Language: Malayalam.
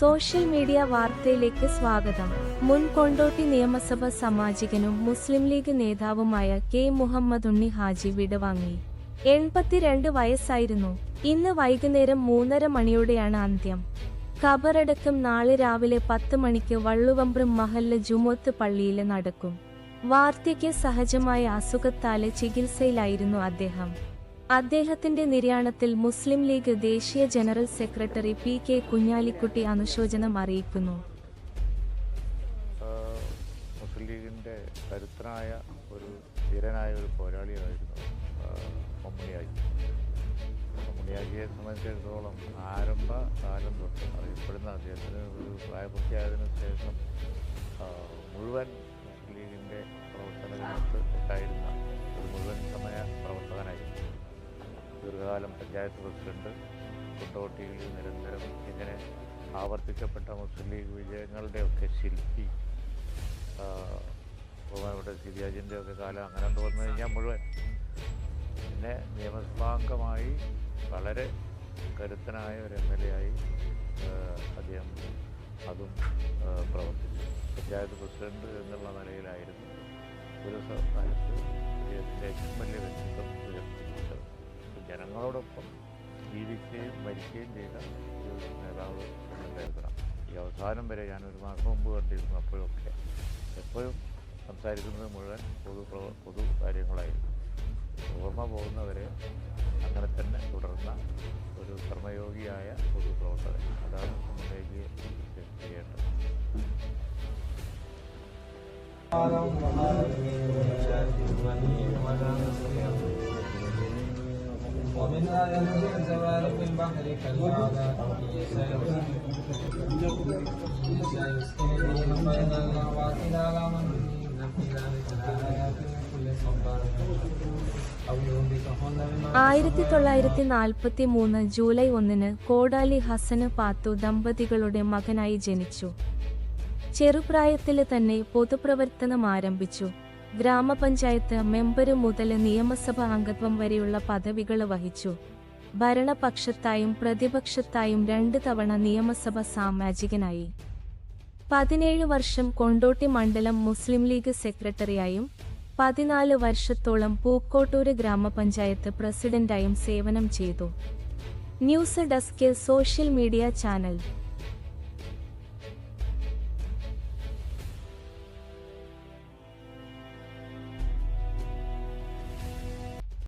സോഷ്യൽ മീഡിയ വാർത്തയിലേക്ക് സ്വാഗതം. മുൻ കൊണ്ടോട്ടി നിയമസഭ സാമാജികനും മുസ്ലിം ലീഗ് നേതാവുമായ കെ മുഹമ്മദ് ഉണ്ണി ഹാജി വിടവാങ്ങി എൺപത്തിരണ്ട് വയസ്സായിരുന്നു. ഇന്ന് വൈകുന്നേരം മൂന്നര മണിയോടെയാണ് അന്ത്യം. ഖബറടക്കം നാളെ രാവിലെ പത്ത് മണിക്ക് വള്ളുവമ്പ്രം മഹല്ല ജുമോത്ത് പള്ളിയിൽ നടക്കും. വാർത്തയ്ക്ക് സഹജമായ അസുഖത്താൽ ചികിത്സയിലായിരുന്നു അദ്ദേഹം. അദ്ദേഹത്തിന്റെ നിര്യാണത്തിൽ മുസ്ലിം ലീഗ് ദേശീയ general secretary P K Kunhalikutty അനുശോചനം അറിയിക്കുന്നു. മുസ്ലിം ലീഗിന്റെ കരുത്തനായ ഒരു ധീരനായ ഒരു പോരാളിയായിരുന്നു ആഹ് മമ്മൂണിയാജി മമ്മൂണിയാജിയെ സംബന്ധിച്ചിടത്തോളം ആരംഭ കാലം തൊട്ട് അറിയപ്പെടുന്ന അദ്ദേഹത്തിന് ഒരു പ്രായപൂർത്തിയായതിനു ശേഷം മുഴുവൻ മുസ്ലിം ലീഗിന്റെ പ്രവർത്തന ഉണ്ടായിരുന്ന ദീർഘകാലം പഞ്ചായത്ത് പ്രസിഡന്റ് കൊണ്ടോട്ടിയിൽ നിരന്തരം ഇങ്ങനെ ആവർത്തിക്കപ്പെട്ട മുസ്ലിം ലീഗ് വിജയങ്ങളുടെയൊക്കെ ശില്പി ആഹ് ബഹുമാനപ്പെട്ട സിരിയാജിന്റെ ഒക്കെ കാലം അങ്ങനെ വന്നു കഴിഞ്ഞാൽ മുഴുവൻ. പിന്നെ നിയമസഭാംഗമായി വളരെ കരുത്തനായ ഒരു എം എൽ എ ആയി അദ്ദേഹം അതും പ്രവർത്തിച്ചു. പഞ്ചായത്ത് പ്രസിഡന്റ് എന്നുള്ള നിലയിലായിരുന്നു. ഒരു സംസ്ഥാനത്ത് അദ്ദേഹത്തിന്റെ ഏറ്റവും വലിയ വ്യക്തിത്വം ഉയർത്തിപ്പിടിച്ചത് ജനങ്ങളോടൊപ്പം ജീവിക്കുകയും മരിക്കുകയും ചെയ്ത ഒരു നേതാവ് എന്ന് കരുതണം ഈ അവസാനം വരെ ഞാൻ ഒരു മാസം മുമ്പ് കണ്ടിരുന്നു അപ്പോഴൊക്കെ എപ്പോഴും സംസാരിക്കുന്നത് മുഴുവൻ പൊതു പ്രവ- പൊതു കാര്യങ്ങളായിരുന്നു ഓർമ്മ പോകുന്നവരെ അങ്ങനെ തന്നെ തുടർന്ന ഒരു കർമ്മയോഗിയായ പൊതുപ്രവർത്തകൻ അതാണ് നമ്മളിലേക്ക് ചെയ്യേണ്ടത് ومن آياته الزوال في البحر كالأعلى يسير بين المواد على من إن في ذلك لآيات لكل صبار أو يهلكهن بما ആയിരത്തി തൊള്ളായിരത്തി നാൽപ്പത്തി മൂന്ന് ജൂലൈ ഒന്നിന് കോടാലി ഹസന് പാത്തു ദമ്പതികളുടെ മകനായി ജനിച്ചു ചെറുപ്രായത്തില് തന്നെ പൊതുപ്രവർത്തനം ആരംഭിച്ചു ഗ്രാമപഞ്ചായത്ത് മെമ്പർ മുതൽ നിയമസഭാ അംഗത്വം വരെയുള്ള പദവികൾ വഹിച്ചു. ഭരണപക്ഷത്തായും പ്രതിപക്ഷത്തായും രണ്ട് തവണ നിയമസഭ സാമാജികനായി. പതിനേഴ് വർഷം കൊണ്ടോട്ടി മണ്ഡലം മുസ്ലിം ലീഗ് സെക്രട്ടറിയായും പതിനാല് വർഷത്തോളം പൂക്കോട്ടൂര് ഗ്രാമപഞ്ചായത്ത് പ്രസിഡന്റായും സേവനം ചെയ്തു. News desk social media channel